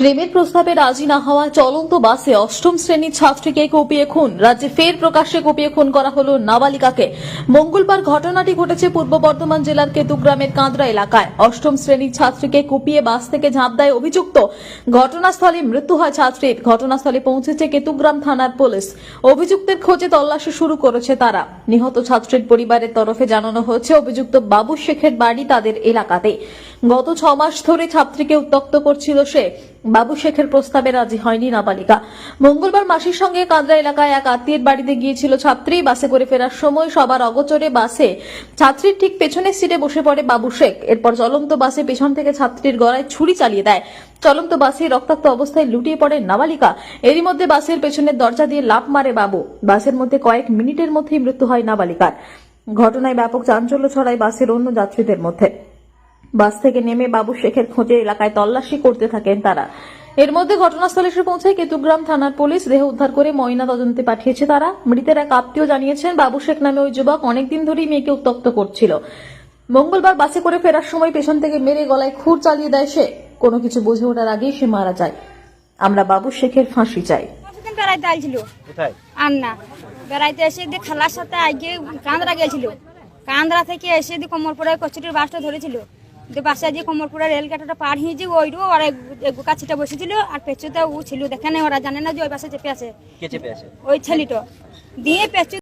প্রেমের প্রস্তাবে রাজি না হওয়া চলন্ত বাসে অষ্টম শ্রেণির ছাত্রীকে কুপিয়ে খুন। রাজ্যে ফের প্রকাশ্যে কুপিয়ে খুন করা হল নাবালিকাকে। মঙ্গলবার ঘটনাটি ঘটেছে পূর্ব বর্ধমান জেলার কেতুগ্রামের কাঁদরা এলাকায়। অষ্টম শ্রেণির ছাত্রীকে কুপিয়ে বাস থেকে ঝাঁপ দেয় অভিযুক্ত। ঘটনাস্থলে মৃত্যু হয় ছাত্রীর। ঘটনাস্থলে পৌঁছেছে কেতুগ্রাম থানার পুলিশ। অভিযুক্তের খোঁজে তল্লাশি শুরু করেছে তারা। নিহত ছাত্রীর পরিবারের তরফে জানানো হয়েছে, অভিযুক্ত বাবু শেখের বাড়ি তাদের এলাকাতে গত ছ মাস ধরে ছাত্রীকে উত্তক্ত করছিল সে। বাবু শেখের প্রস্তাবে রাজি হয়নি নাবালিকা। মঙ্গলবার মাসির সঙ্গে কাঁদরা এলাকায় এক আত্মীয়ের বাড়িতে গিয়েছিল ছাত্রী। বাসে করে ফেরার সময় সবার অগোচরে বাসে ছাত্রীর ঠিক পেছনের সিটে বসে পড়ে বাবু শেখ। এরপর চলন্ত বাসে পেছন থেকে ছাত্রীর গলায় ছুরি চালিয়ে দেয়। চলন্ত বাসে রক্তাক্ত অবস্থায় লুটিয়ে পড়ে নাবালিকা। এরই মধ্যে বাসের পেছনের দরজা দিয়ে লাফ মারে বাবু। বাসের মধ্যে কয়েক মিনিটের মধ্যেই মৃত্যু হয় নাবালিকার। ঘটনায় ব্যাপক চাঞ্চল্য ছড়ায় বাসের অন্য যাত্রীদের মধ্যে। বাস থেকে নেমে বাবু শেখের খোঁজে এলাকায় তল্লাশি করতে থাকেন তারা। এর মধ্যে ঘটনাস্থলে এসে পৌঁছে কেতুগ্রাম থানার পুলিশ দেহ উদ্ধার করে ময়না তদন্তে পাঠিয়েছে তারা। মৃতের এক আত্মীয় জানিয়েছেন বাবু শেখ নামে ওই যুবক অনেকদিন ধরেই মেয়েকে উত্তক্ত করছিল। মঙ্গলবার বাসে করে ফেরার সময় পেছন থেকে মেরে গলায় খুর চালিয়ে দেয় সে। কোনো কিছু বুঝে ওঠার আগেই সে মারা যায়। আমরা বাবু শেখের ফাঁসি চাই। বেড়াইতে আইছিল? না বেড়াইতে এসে দিয়ে খালার সাথে আগে কান্দরা গেছিল। কান্দরা থেকে এসে দিয়ে কমলপুরের কচুরির বাসটা ধরেছিল। যে দিয়ে রেল রেলগেটটা পার হয়ে যে ওইরও ওরা কাছিটা বসেছিল আর পেছুতে ও ছিল। দেখে নাই ওরা জানে না যে ওই বাসে চেপে আছে। চেপে আছে? ওই ছেলেটা। দিয়ে পেছু